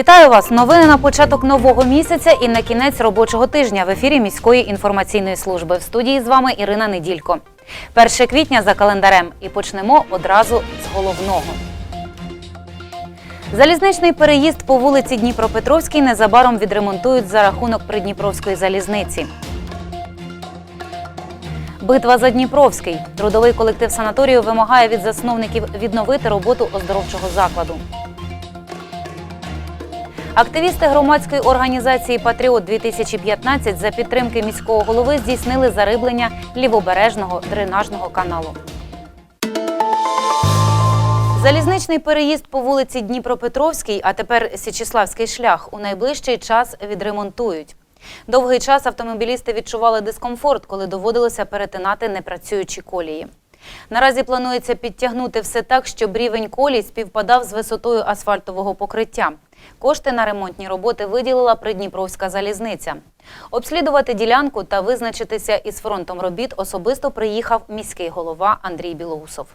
Вітаю вас! Новини на початок нового місяця і на кінець робочого тижня в ефірі міської інформаційної служби. В студії з вами Ірина Неділько. 1 квітня за календарем і почнемо одразу з головного. Залізничний переїзд по вулиці Дніпропетровській незабаром відремонтують за рахунок Придніпровської залізниці. Битва за Дніпровський. Трудовий колектив санаторію вимагає від засновників відновити роботу оздоровчого закладу. Активісти громадської організації Патріот 2015 за підтримки міського голови здійснили зариблення лівобережного дренажного каналу. Залізничний переїзд по вулиці Дніпропетровській, а тепер Січіславський шлях у найближчий час відремонтують. Довгий час автомобілісти відчували дискомфорт, коли доводилося перетинати непрацюючі колії. Наразі планується підтягнути все так, щоб рівень колій співпадав з висотою асфальтового покриття. Кошти на ремонтні роботи виділила Придніпровська залізниця. Обслідувати ділянку та визначитися із фронтом робіт особисто приїхав міський голова Андрій Білоусов.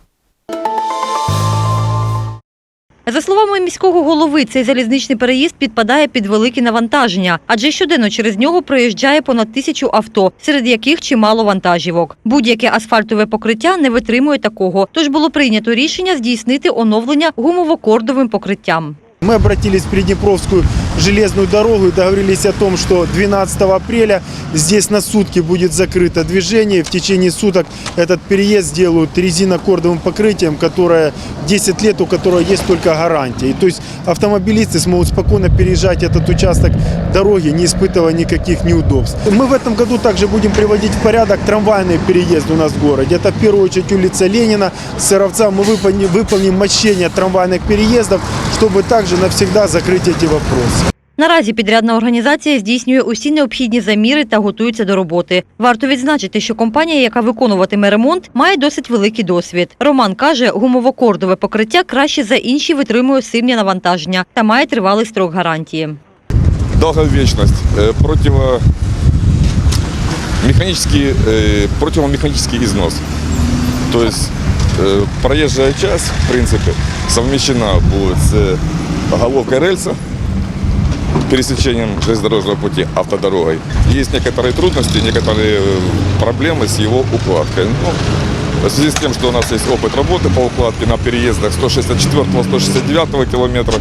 За словами міського голови, цей залізничний переїзд підпадає під великі навантаження, адже щоденно через нього проїжджає понад тисячу авто, серед яких чимало вантажівок. Будь-яке асфальтове покриття не витримує такого, тож було прийнято рішення здійснити оновлення гумово-кордовим покриттям. Мы обратились в Приднепровскую железную дорогу и договорились о том, что 12 апреля здесь на сутки будет закрыто движение. В течение суток этот переезд сделают резинокордовым покрытием, которое 10 лет, у которого есть только гарантия. И то есть автомобилисты смогут спокойно переезжать этот участок дороги, не испытывая никаких неудобств. Мы в этом году также будем приводить в порядок трамвайные переезды у нас в городе. Это в первую очередь улица Ленина, Сыровца. Мы выполним, выполним мощение трамвайных переездов, чтобы также навсегда закрыть эти вопросы. Наразі підрядна організація здійснює усі необхідні заміри та готується до роботи. Варто відзначити, що компанія, яка виконуватиме ремонт, має досить великий досвід. Роман каже, гумово-кордове покриття краще за інші витримує сильні навантаження та має тривалий строк гарантії. долговечность, э, противо механический, э, противомеханический износ. То есть э, проезжая часть, в принципе, совмещена будет с головкой рельса, пересечением железнодорожного пути автодорогой. Есть некоторые трудности, некоторые э, проблемы с его укладкой. Ну, в связи с тем, что у нас есть опыт работы по укладке на переездах 164-169 километра,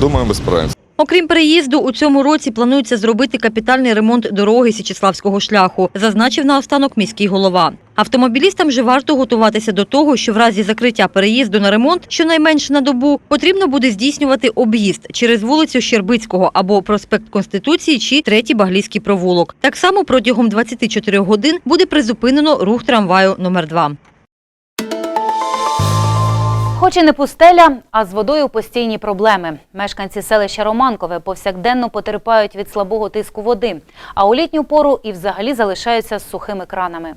думаю, мы справимся. Окрім переїзду, у цьому році планується зробити капітальний ремонт дороги Січеславського шляху, зазначив наостанок міський голова. Автомобілістам же варто готуватися до того, що в разі закриття переїзду на ремонт щонайменше на добу потрібно буде здійснювати об'їзд через вулицю Щербицького або проспект Конституції чи третій Баглійський провулок. Так само протягом 24 годин буде призупинено рух трамваю номер 2 Хоч і не пустеля, а з водою постійні проблеми. Мешканці селища Романкове повсякденно потерпають від слабого тиску води, а у літню пору і взагалі залишаються з сухими кранами.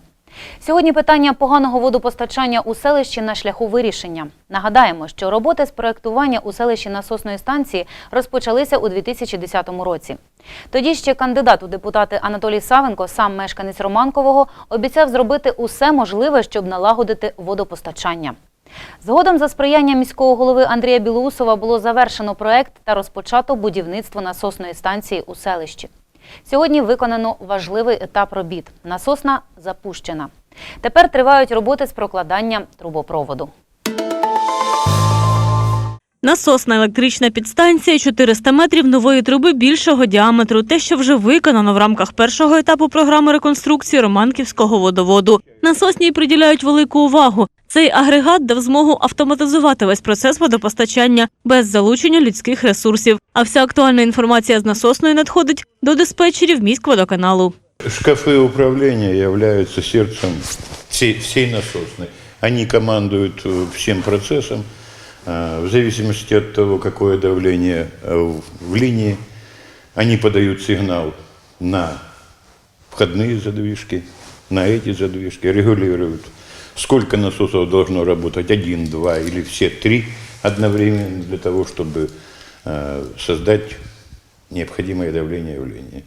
Сьогодні питання поганого водопостачання у селищі на шляху вирішення. Нагадаємо, що роботи з проектування у селищі насосної станції розпочалися у 2010 році. Тоді ще кандидат у депутати Анатолій Савенко, сам мешканець Романкового, обіцяв зробити усе можливе, щоб налагодити водопостачання. Згодом за сприяння міського голови Андрія Білоусова було завершено проект та розпочато будівництво насосної станції у селищі. Сьогодні виконано важливий етап робіт. Насосна запущена. Тепер тривають роботи з прокладання трубопроводу. Насосна електрична підстанція 400 метрів нової труби більшого діаметру. Те, що вже виконано в рамках першого етапу програми реконструкції Романківського водоводу. Насосній приділяють велику увагу. Цей агрегат дав змогу автоматизувати весь процес водопостачання без залучення людських ресурсів. А вся актуальна інформація з насосної надходить до диспетчерів міськводоканалу. Шкафы управления являются сердцем всей, всей насосной. Они командуют э, всем процессом. Э, В зависимости от того, какое давление э, в- в линии, они подают сигнал на входные задвижки, на эти задвижки, регулируют, сколько насосов должно работать, один, два или все три одновременно для того, чтобы э, создать необходимое давление в линии.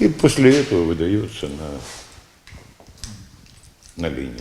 И после этого выдается на, на линию.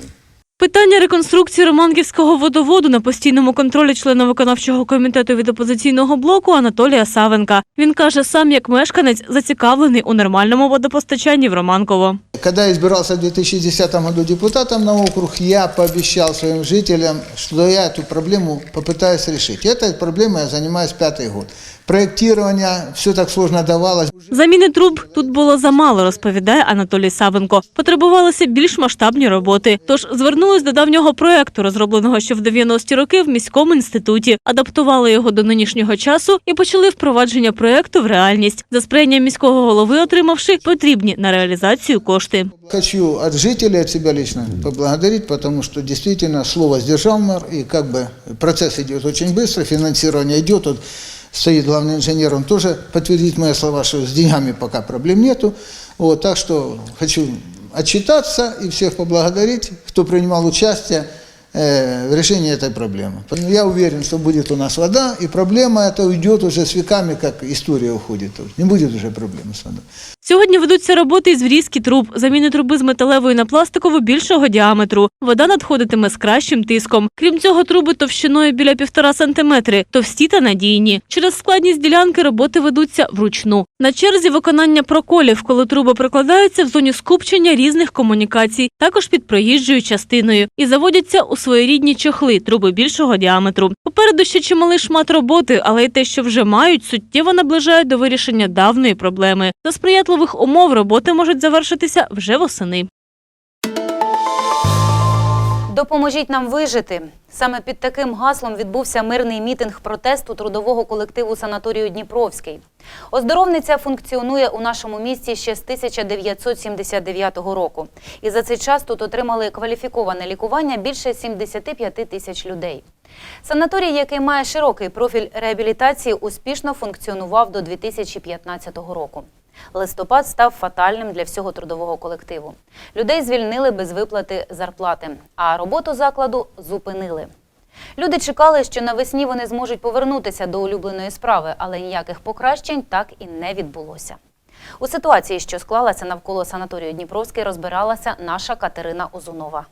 Питання реконструкції Романківського водоводу на постійному контролі члена виконавчого комітету від опозиційного блоку Анатолія Савенка. Він каже, сам як мешканець зацікавлений у нормальному водопостачанні в Романково. Когда я избирался в 2010 году депутатом на округ, я пообещал своим жителям, что я эту проблему попытаюсь решить. Этой проблемой я занимаюсь пятый год. Проектирование, все так сложно давалось. Заміни труб тут було замало, розповідає Анатолій Савенко. Потребувалися більш масштабні роботи. Тож звернулись до давнього проекту, розробленого ще в 90-ті роки в міському інституті, адаптували його до нинішнього часу і почали впровадження проекту в реальність. За сприяння міського голови, отримавши потрібні на реалізацію кошти. Хочу от жителей, от себя лично поблагодарить, потому что действительно слово сдержал мэр, и как бы процесс идет очень быстро, финансирование идет, тут стоит главный инженер, он тоже подтвердит мои слова, что с деньгами пока проблем нету. Вот, так что хочу отчитаться и всех поблагодарить, кто принимал участие э, в решении этой проблемы. Я уверен, что будет у нас вода, и проблема эта уйдет уже с веками, как история уходит. Не будет уже проблемы с водой. Сьогодні ведуться роботи із врізки труб, заміни труби з металевої на пластикову більшого діаметру. Вода надходитиме з кращим тиском. Крім цього, труби товщиною біля півтора сантиметри, товсті та надійні. Через складність ділянки роботи ведуться вручну. На черзі виконання проколів, коли труби прикладаються в зоні скупчення різних комунікацій, також під проїжджою частиною, і заводяться у своєрідні чохли, труби більшого діаметру. Попереду ще чималий шмат роботи, але й те, що вже мають, суттєво наближають до вирішення давної проблеми. За сприятливих умов роботи можуть завершитися вже восени. Допоможіть нам вижити. Саме під таким гаслом відбувся мирний мітинг протесту трудового колективу санаторію Дніпровський. Оздоровниця функціонує у нашому місті ще з 1979 року. І за цей час тут отримали кваліфіковане лікування більше 75 тисяч людей. Санаторій, який має широкий профіль реабілітації, успішно функціонував до 2015 року. Листопад став фатальним для всього трудового колективу. Людей звільнили без виплати зарплати, а роботу закладу зупинили. Люди чекали, що навесні вони зможуть повернутися до улюбленої справи, але ніяких покращень так і не відбулося. У ситуації, що склалася навколо санаторію Дніпровський, розбиралася наша Катерина Озунова.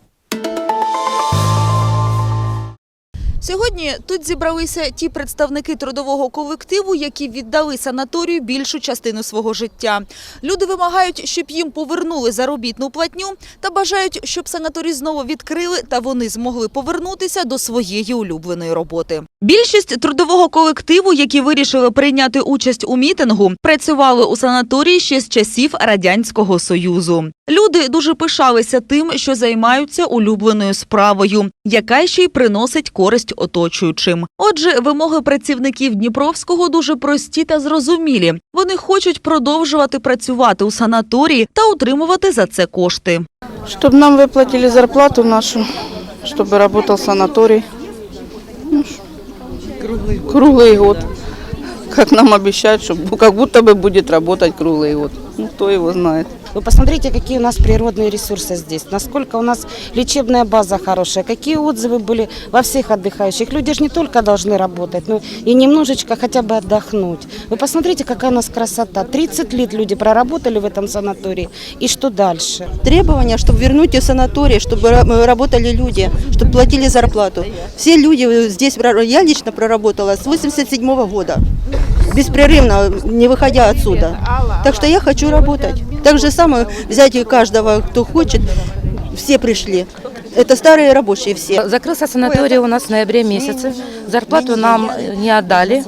Сьогодні тут зібралися ті представники трудового колективу, які віддали санаторію більшу частину свого життя. Люди вимагають, щоб їм повернули заробітну платню та бажають, щоб санаторій знову відкрили та вони змогли повернутися до своєї улюбленої роботи. Більшість трудового колективу, які вирішили прийняти участь у мітингу, працювали у санаторії ще з часів радянського союзу. Люди дуже пишалися тим, що займаються улюбленою справою, яка ще й приносить користь оточуючим. Отже, вимоги працівників Дніпровського дуже прості та зрозумілі. Вони хочуть продовжувати працювати у санаторії та отримувати за це кошти. Чтобы нам выплатили зарплату нашу, чтобы работал санаторий. Ну, ш- Круглый год. Как нам обещают, что бу- как будто бы будет работать круглый год. Ну, кто его знает. Вы посмотрите, какие у нас природные ресурсы здесь, насколько у нас лечебная база хорошая, какие отзывы были во всех отдыхающих. Люди же не только должны работать, но и немножечко хотя бы отдохнуть. Вы посмотрите, какая у нас красота. 30 лет люди проработали в этом санатории. И что дальше? требования, чтобы вернуть в санаторий, чтобы ра- работали люди, чтобы платили зарплату. Все люди здесь, прор- я лично проработала с 87 года, беспрерывно, не выходя отсюда. Так что я хочу работать. Так же самое взять и каждого, кто хочет, все пришли. Это старые рабочие все. Закрылся санаторий у нас в ноябре месяце. Зарплату нам не отдали.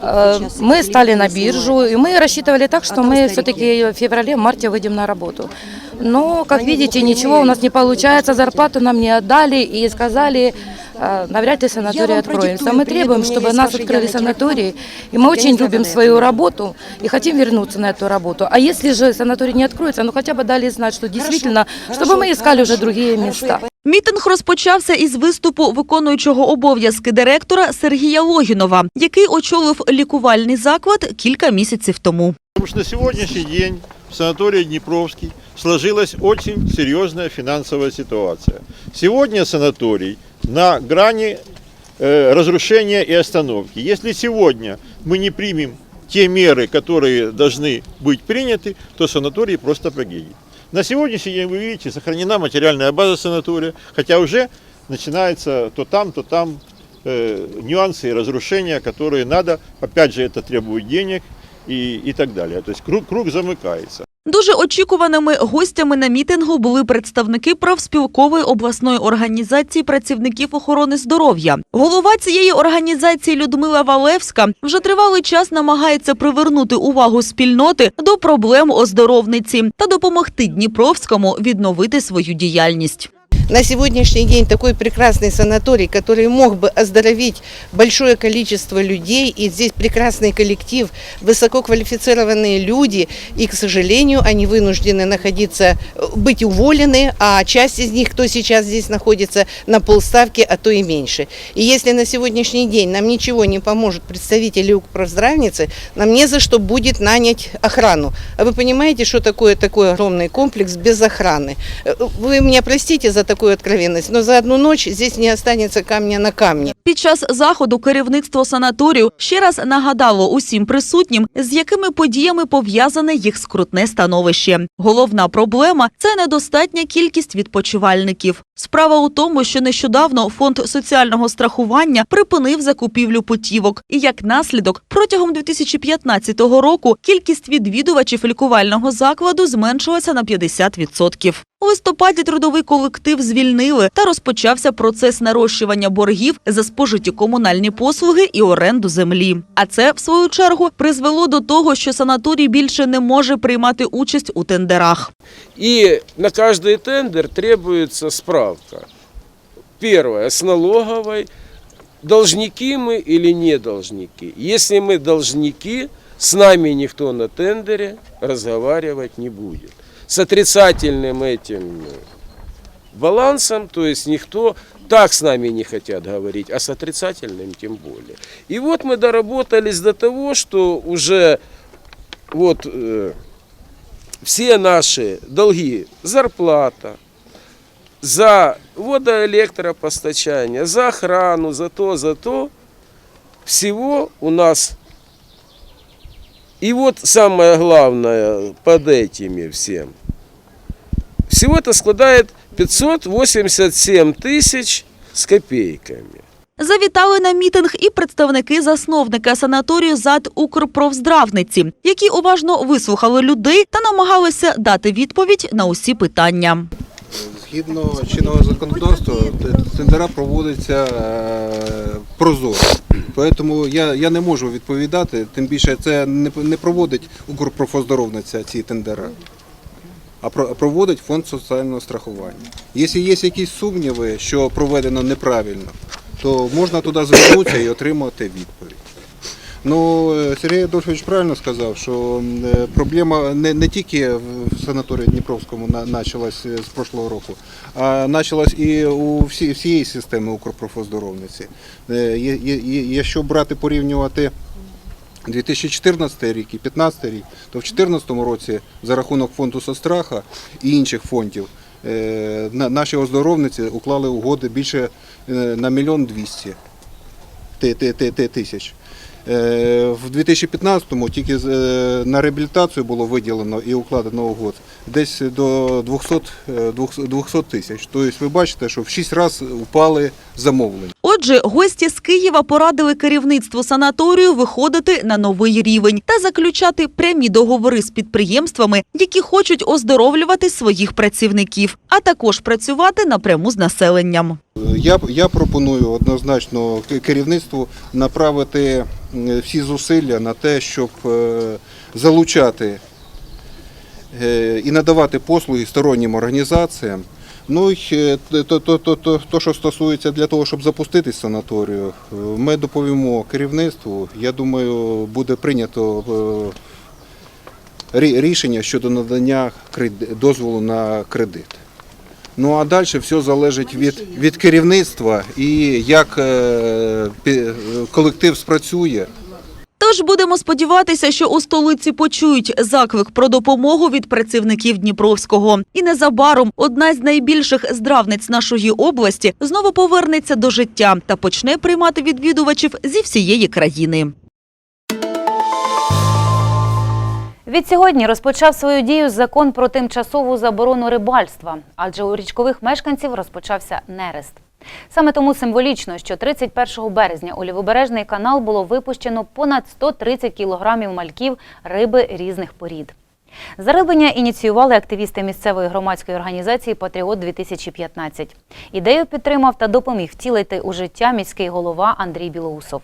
Э, Мы стали на биржу, и мы рассчитывали так, что мы все-таки в феврале-марте выйдем на работу. Но, как видите, ничего у нас не получается. Зарплату нам не отдали и сказали, э, навряд ли санаторий откроется. Мы требуем, чтобы нас открыли санатории. И мы очень любим свою работу и хотим вернуться на эту работу. А если же санаторий не откроется, ну хотя бы дали знать, что действительно, чтобы мы искали уже другие места. Мітинг розпочався із виступу виконуючого обов'язки директора Сергія Логінова, який очолив лікувальний заклад кілька місяців тому. Потому что на сегодняшний день в санатории Днепровский сложилась очень серьезная финансовая ситуация. Сегодня санаторий на грани э, разрушения и остановки. Если сегодня мы не примем те меры, которые должны быть приняты, то санаторий просто погибнет. На сегодняшний день, вы видите, сохранена материальная база санатория, хотя уже начинается то там, то там э, нюансы и разрушения, которые надо, опять же, это требует денег и, и так далее. То есть круг, круг замыкается. Дуже очікуваними гостями на мітингу були представники правспілкової обласної організації працівників охорони здоров'я. Голова цієї організації Людмила Валевська вже тривалий час намагається привернути увагу спільноти до проблем оздоровниці та допомогти Дніпровському відновити свою діяльність. На сегодняшний день такой прекрасный санаторий, который мог бы оздоровить большое количество людей, и здесь прекрасный коллектив, высококвалифицированные люди, и, к сожалению, они вынуждены находиться, быть уволены, а часть из них, кто сейчас здесь находится, на полставки, а то и меньше. И если на сегодняшний день нам ничего не поможет представители Укрздравницы, нам не за что будет нанять охрану. А вы понимаете, что такое такой огромный комплекс без охраны? Э, Вы меня простите за такую откровенность, но за одну ночь здесь не останется камня на камне. Під час заходу керівництво санаторію ще раз нагадало усім присутнім, з якими подіями пов'язане їх скрутне становище. Головна проблема це недостатня кількість відпочивальників. Справа у тому, що нещодавно фонд соціального страхування припинив закупівлю путівок, і як наслідок, протягом 2015 року кількість відвідувачів лікувального закладу зменшилася на 50%. У листопаді трудовий колектив звільнили та розпочався процес нарощування боргів за спожиті комунальні послуги і оренду землі. А це, в свою чергу, призвело до того, що санаторій більше не може приймати участь у тендерах. И на каждый тендер требуется справка. Первое, с налоговой, должники мы или не должники. Если мы должники, с нами никто на тендере разговаривать не будет. С отрицательным этим балансом, то есть никто так с нами не хотят говорить, а с отрицательным тем более. И вот мы доработались до того, что уже вот э, все наши долги, зарплата, за водоэлектропостачание, за охрану, за то, за то, всего у нас. И вот самое главное под этими всем. Всего это складает 587 тысяч с копейками. Завітали на мітинг і представники засновника санаторію ЗАД Укрпровздравниці, які уважно вислухали людей та намагалися дати відповідь на усі питання. Згідно чинного законодавства, тендера проводяться е, прозоро. Тому я, я не можу відповідати, тим більше це не, не проводить Укрпрофоздоровниця ці тендера, а про- проводить фонд соціального страхування. Якщо є якісь сумніви, що проведено неправильно, то можна туди звернутися і отримати відповідь. Ну, е, Сергій Адольфович правильно сказав, що е, проблема не, не тільки в санаторії Дніпровському почалась е, з прошлого року, а почалась і у всі, всієї системи Укрпрофоздоровниці. Якщо брати порівнювати 2014 рік і 2015 рік, то в 2014 році за рахунок фонду Состраха і інших фондів наші оздоровниці уклали угоди більше на мільйон двісті ти- ти- ти- ти- тисяч. Е, В 2015-му тільки е, на реабілітацію було виділено і укладено угод десь до 200 е, 200 тисяч. Тобто ви бачите, що в 6 разів упали замовлення. Отже, гості з Києва порадили керівництву санаторію виходити на новий рівень та заключати прямі договори з підприємствами, які хочуть оздоровлювати своїх працівників, а також працювати напряму з населенням. Я, я пропоную однозначно керівництву направити всі зусилля на те, щоб е, залучати е, і надавати послуги стороннім організаціям. Ну і е, то, то, то, то, то, що стосується для того, щоб запустити санаторію, е, ми доповімо керівництву. Я думаю, буде прийнято е, рішення щодо надання дозволу на кредит. Ну а далі все залежить від, від керівництва і як колектив спрацює. Тож будемо сподіватися, що у столиці почують заклик про допомогу від працівників Дніпровського. І незабаром одна з найбільших здравниць нашої області знову повернеться до життя та почне приймати відвідувачів зі всієї країни. Відсьогодні розпочав свою дію закон про тимчасову заборону рибальства, адже у річкових мешканців розпочався нерест. Саме тому символічно, що 31 березня у лівобережний канал було випущено понад 130 кілограмів мальків риби різних порід. Зариблення ініціювали активісти місцевої громадської організації Патріот 2015 Ідею підтримав та допоміг втілити у життя міський голова Андрій Білоусов.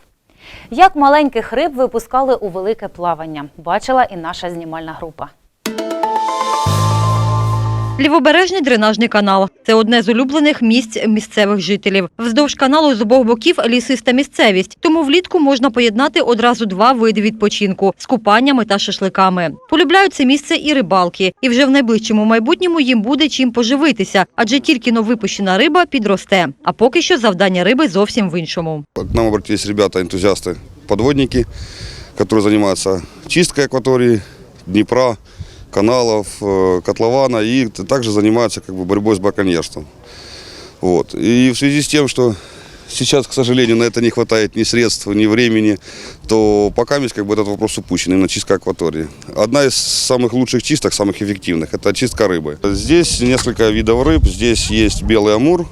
Як маленьких риб випускали у велике плавання, бачила і наша знімальна група. Лівобережний дренажний канал – це одне з улюблених місць місцевих жителів. Вздовж каналу з обох боків лісиста місцевість, тому влітку можна поєднати одразу два види відпочинку – з купаннями та шашликами. Полюбляють це місце і рибалки, і вже в найближчому майбутньому їм буде чим поживитися, адже тільки но випущена риба підросте. А поки що завдання риби зовсім в іншому. К нам обратились ребята, энтузиасты, подводники, которые занимаются чисткой акватории, Днепра, Каналов, э, котлована и также занимаются как бы, борьбой с браконьерством. Вот. И в связи с тем, что сейчас, к сожалению, на это не хватает ни средств, ни времени, то пока есть как бы, этот вопрос упущен, именно чистка акватории. Одна из самых лучших чисток, самых эффективных, это чистка рыбы. Здесь несколько видов рыб. Здесь есть белый амур,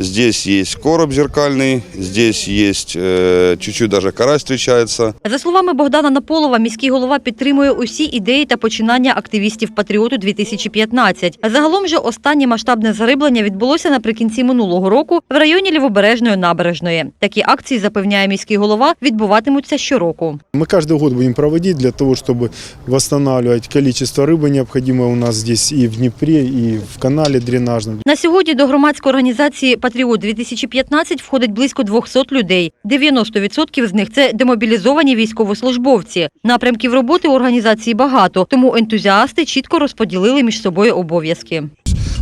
Здесь есть короб зеркальный, здесь есть э, чуть-чуть даже карась встречается. За словами Богдана Наполова, міський голова підтримує усі ідеї та починання активістів Патріоту 2015. А загалом же останнє масштабне зариблення відбулося наприкінці минулого року в районі Лівобережної набережної. Такі акції, запевняє міський голова, відбуватимуться щороку. Мы каждый год будем проводить для того, чтобы восстанавливать количество рыбы необходимое у нас здесь и в Днепре, и в канале дренажном. На сьогодні до громадської організації Патріот 2015 входить близько 200 людей. 90% з них це демобілізовані військовослужбовці. Напрямків роботи у організації багато, тому ентузіасти чітко розподілили між собою обов'язки.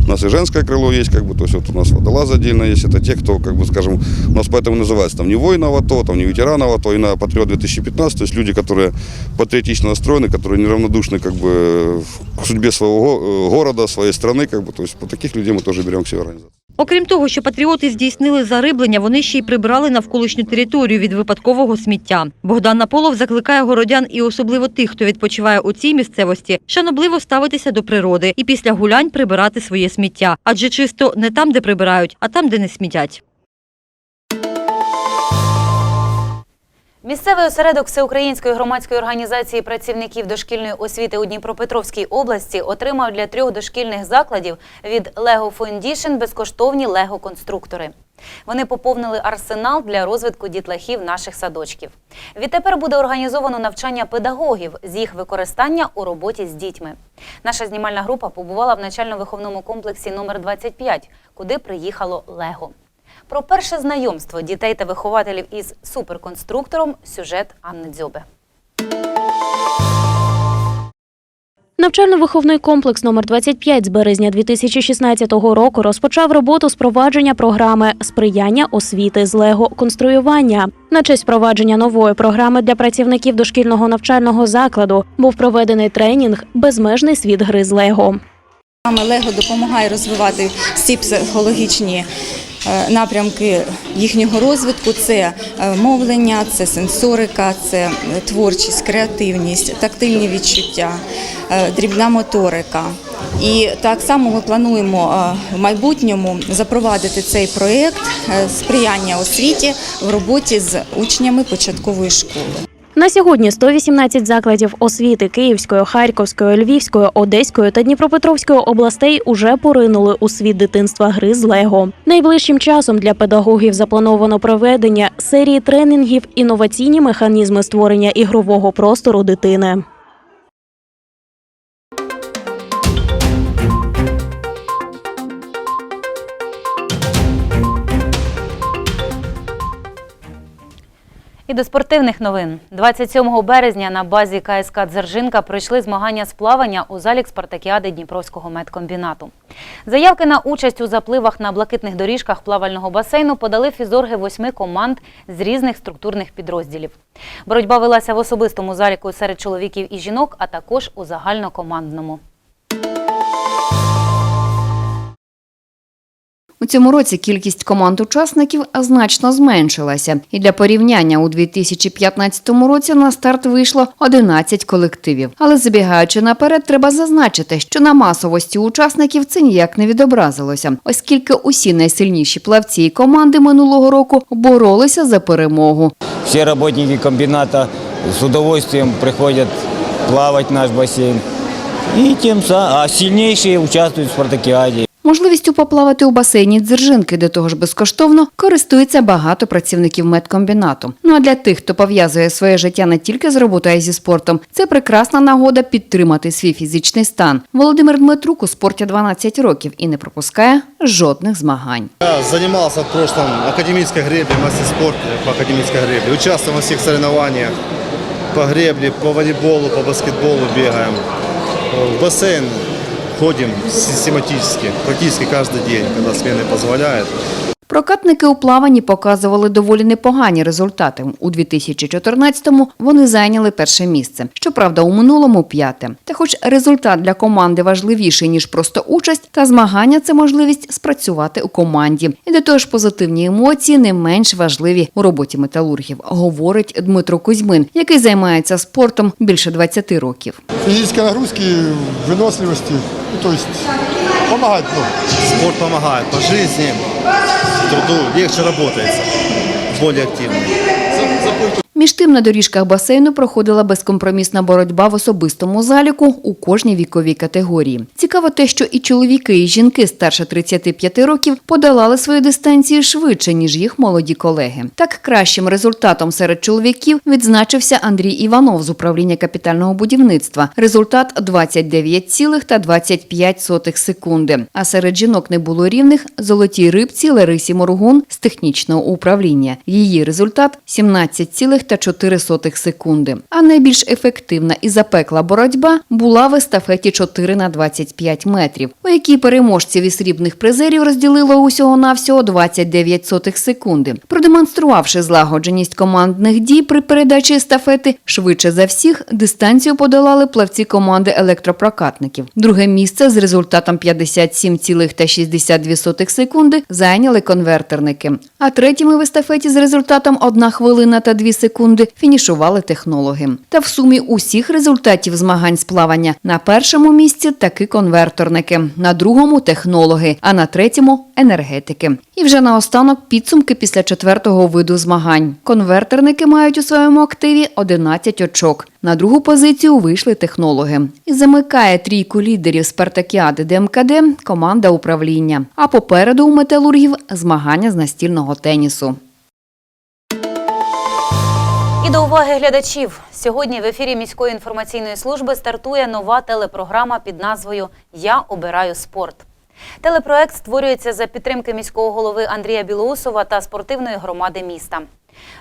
У нас и женское крыло есть, как бы, то есть вот у нас водолаз отдельно есть. Это те, кто, как бы, скажем, у нас поэтому называется там не воинов АТО, там не ветеранов АТО, и на Патриот 2015, то есть люди, которые патриотично настроены, которые неравнодушны как бы к судьбе своего го- э, города, своей страны, как бы, то есть вот таких людей мы тоже берем к себе в организацию. Окрім того, що патріоти здійснили зариблення, вони ще й прибрали навколишню територію від випадкового сміття. Богдан Наполов закликає городян і особливо тих, хто відпочиває у цій місцевості, шанобливо ставитися до природи і після гулянь прибирати своє сміття. Адже чисто не там, де прибирають, а там, де не смітять. Місцевий осередок Всеукраїнської громадської організації працівників дошкільної освіти у Дніпропетровській області отримав для трьох дошкільних закладів від Lego Foundation безкоштовні лего-конструктори. Вони поповнили арсенал для розвитку дітлахів наших садочків. Відтепер буде організовано навчання педагогів з їх використання у роботі з дітьми. Наша знімальна група побувала в навчально-виховному комплексі номер 25, куди приїхало Лего. Про перше знайомство дітей та вихователів із суперконструктором сюжет Анни Дзьоби. Навчально-виховний комплекс номер 25 з березня 2016 року розпочав роботу з провадження програми сприяння освіти з лего конструювання. На честь впровадження нової програми для працівників дошкільного навчального закладу був проведений тренінг Безмежний світ гри з лего. Лего допомагає розвивати всі психологічні напрямки їхнього розвитку. Це е, мовлення, це сенсорика, це е, творчість, креативність, тактильні відчуття, е, дрібна моторика. І так само ми плануємо е, в майбутньому запровадити цей проєкт е, сприяння освіті в роботі з учнями початкової школи. На сьогодні 118 закладів освіти Київської, Харківської, Львівської, Одеської та Дніпропетровської областей уже поринули у світ дитинства гри з Лего. Найближчим часом для педагогів заплановано проведення серії тренінгів інноваційні механізми створення ігрового простору дитини. І до спортивних новин. 27 березня на базі КСК Дзержинка пройшли змагання з плавання у залі Спартакіади Дніпровського медкомбінату. Заявки на участь у запливах на блакитних доріжках плавального басейну подали фізорги восьми команд з різних структурних підрозділів. Боротьба велася в особистому заліку серед чоловіків і жінок, а також у загальнокомандному. У цьому році кількість команд-учасників значно зменшилася, і для порівняння у 2015 році на старт вийшло 11 колективів. Але забігаючи наперед, треба зазначити, що на масовості учасників це ніяк не відобразилося, оскільки усі найсильніші плавці і команди минулого року боролися за перемогу. Все работники комбината с удовольствием приходят плавать в наш бассейн. И тем самым, а сильнейшие участвуют в спартакиаде. Можливістю поплавати у басейні Дзержинки, до того ж безкоштовно, користується багато працівників медкомбінату. Ну а для тих, хто пов'язує своє життя не тільки з роботою, а й зі спортом, це прекрасна нагода підтримати свій фізичний стан. Володимир Дмитрук у спорті 12 років і не пропускає жодних змагань. Я занимался в прошлом академической гребле, мастер спорта по академической гребле. Участвовал во всех соревнованиях по гребле, по волейболу, по баскетболу бегаем. В бассейн ходим систематически, практически каждый день, когда смены позволяют. Прокатники у плаванні показували доволі непогані результати. У 2014-му вони зайняли перше місце. Щоправда, у минулому п'яте. Та хоч результат для команди важливіший, ніж просто участь, та змагання це можливість спрацювати у команді. І до того ж позитивні емоції не менш важливі у роботі металургів, говорить Дмитро Кузьмин, який займається спортом більше 20 років. Физической нагрузки, выносливости, ну, то есть. Ну. Спорт помогает по жизни, труду легче работается, более активно. Між тим на доріжках басейну проходила безкомпромісна боротьба в особистому заліку у кожній віковій категорії. Цікаво те, що і чоловіки, і жінки старше 35 років подолали свої дистанції швидше, ніж їх молоді колеги. Так кращим результатом серед чоловіків відзначився Андрій Іванов з управління капітального будівництва. Результат 29,25 секунди. А серед жінок не було рівних золотій рибці Ларисі Моргун з технічного управління. Її результат 17,4 секунди. А найбільш ефективна і запекла боротьба була в естафеті 4 на 25 метрів, у якій переможців і срібних призерів розділило усього навсього 29 сотих секунди. Продемонструвавши злагодженість командних дій при передачі естафети, швидше за всіх дистанцію подолали плавці команди електропрокатників. Друге місце з результатом 57,62 секунди зайняли конвертерники. А третіми в естафеті з результатом 1 хвилина та 2 секунди фінішували технологи. Та в сумі усіх результатів змагань з плавання на першому місці таки конверторники, на другому технологи, а на третьому енергетики. І вже наостанок підсумки після четвертого виду змагань. Конвертерники мають у своєму активі 11 очок. На другу позицію вийшли технологи. І замикає трійку лідерів Спартакіади ДМКД команда управління. А попереду у металургів змагання з настільного тенісу. І до уваги глядачів. Сьогодні в ефірі міської інформаційної служби стартує нова телепрограма під назвою Я обираю спорт. Телепроект створюється за підтримки міського голови Андрія Білоусова та спортивної громади міста.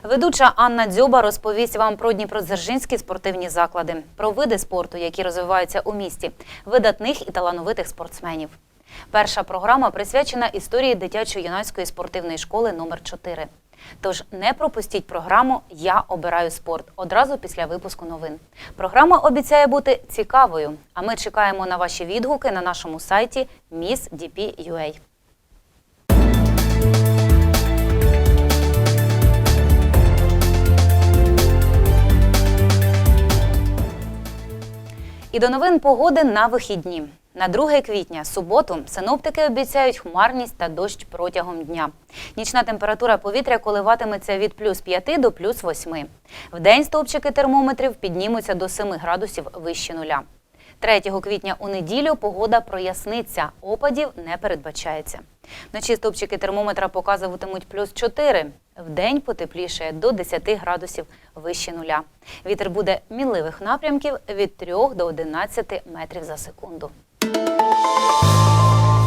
Ведуча Анна Дзьоба розповість вам про дніпродзержинські спортивні заклади, про види спорту, які розвиваються у місті, видатних і талановитих спортсменів. Перша програма присвячена історії дитячо-юнацької спортивної школи номер 4 Тож не пропустіть програму Я обираю спорт одразу після випуску новин. Програма обіцяє бути цікавою. А ми чекаємо на ваші відгуки на нашому сайті miss.dp.ua. І до новин погоди на вихідні. На 2 квітня, суботу, синоптики обіцяють хмарність та дощ протягом дня. Нічна температура повітря коливатиметься від плюс 5 до плюс 8. Вдень стовпчики термометрів піднімуться до 7 градусів вище нуля. 3 квітня у неділю погода проясниться, опадів не передбачається. Вночі стовпчики термометра показуватимуть плюс 4. Вдень потепліше до 10 градусів вище нуля. Вітер буде мінливих напрямків від 3 до 11 метрів за секунду.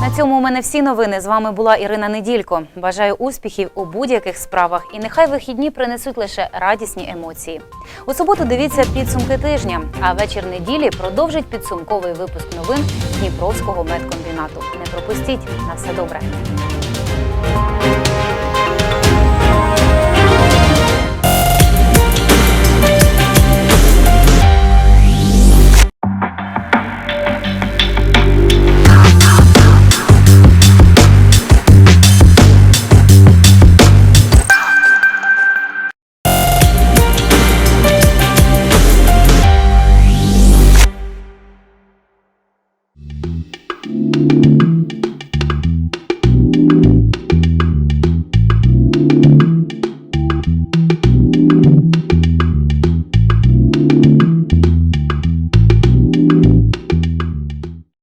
На цьому у мене всі новини. З вами була Ірина Неділько. Бажаю успіхів у будь-яких справах і нехай вихідні принесуть лише радісні емоції. У суботу дивіться підсумки тижня, а вечір неділі продовжить підсумковий випуск новин Дніпровського медкомбінату. Не пропустіть на все добре.